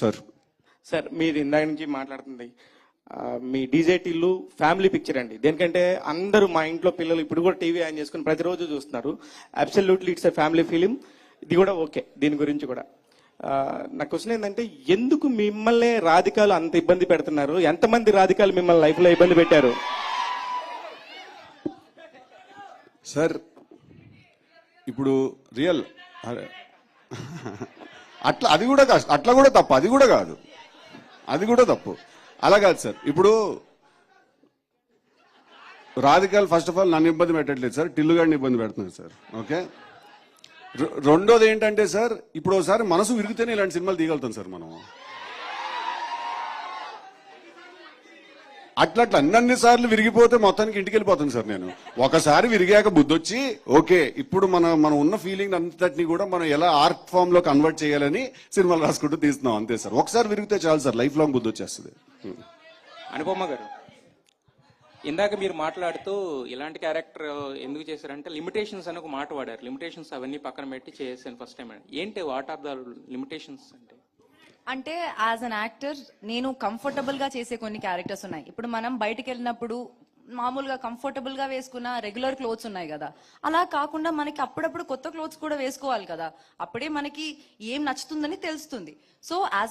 Sir. Sir మీరు ఇందాక నుంచి మాట్లాడుతుంది. మీ డీజే టిల్లు ఫ్యామిలీ పిక్చర్ అండి. దేనికంటే అందరూ మా ఇంట్లో పిల్లలు ఇప్పుడు కూడా టీవీ ఆన్ చేసుకుని ప్రతిరోజు చూస్తున్నారు. Absolutely it's a family film ఇది కూడా ఓకే దీని గురించి కూడా. నా క్వశ్చన్ ఏంటంటే ఎందుకు మిమ్మల్ని రాధికాలు అంత ఇబ్బంది పెడుతున్నారు? ఎంతమంది రాధికాలు మిమ్మల్ని లైఫ్లో ఇబ్బంది పెట్టారు? సార్ ఇప్పుడు రియల్. అట్లా అది కూడా కాదు అట్లా కూడా తప్పు అది కూడా కాదు. అది కూడా తప్పు. అలా కాదు సార్. ఇప్పుడు రాధికాలు ఫస్ట్ ఆఫ్ ఆల్ నన్ను ఇబ్బంది పెట్టట్లేదు సార్. టిల్లు గారిని ఇబ్బంది పెడుతున్నారు సార్. ఓకే? రెండోది ఏంటంటే సార్ ఇప్పుడు ఒకసారి మనసు విరిగితేనే ఇలాంటి సినిమాలు తీయగలుగుతాం సార్ మనం అట్లా అట్లా అన్ని సార్లు విరిగిపోతే మొత్తానికి ఇంటికి వెళ్ళిపోతాను సార్ నేను. ఒకసారి విరిగాక బుద్ధొచ్చి ఓకే ఇప్పుడు మన మనం ఉన్న ఫీలింగ్ అంతటిని కూడా మనం ఎలా ఆర్ట్ ఫామ్లో కన్వర్ట్ చేయాలని సినిమాలు రాసుకుంటూ తీస్తున్నాం. అంతే సార్. ఒకసారి విరిగితే చాలు సార్. లైఫ్ లాంగ్ బుద్ధి వచ్చేస్తుంది అనుపమ్మ గారు ఇందాక మీరు మాట్లాడుతూ ఇలాంటి క్యారెక్టర్ ఎందుకు చేశారంటే లిమిటేషన్స్ అని ఒక మాట వాడారు. లిమిటేషన్స్ అవన్నీ పక్కన పెట్టి చేసాను ఫస్ట్ టైం ఏంటి వాట్ ఆర్ ద లిమిటేషన్స్ అంటే? అంటే యాజ్ అన్ యాక్టర్ నేను కంఫర్టబుల్గా చేసే కొన్ని క్యారెక్టర్స్ ఉన్నాయి. ఇప్పుడు మనం బయటికి వెళ్ళినప్పుడు మామూలుగా కంఫర్టబుల్గా వేసుకున్న రెగ్యులర్ క్లోత్స్ ఉన్నాయి కదా. అలా కాకుండా మనకి అప్పుడప్పుడు కొత్త క్లోత్స్ కూడా వేసుకోవాలి కదా. అప్పుడే మనకి ఏం నచ్చుతుందని తెలుస్తుంది. So as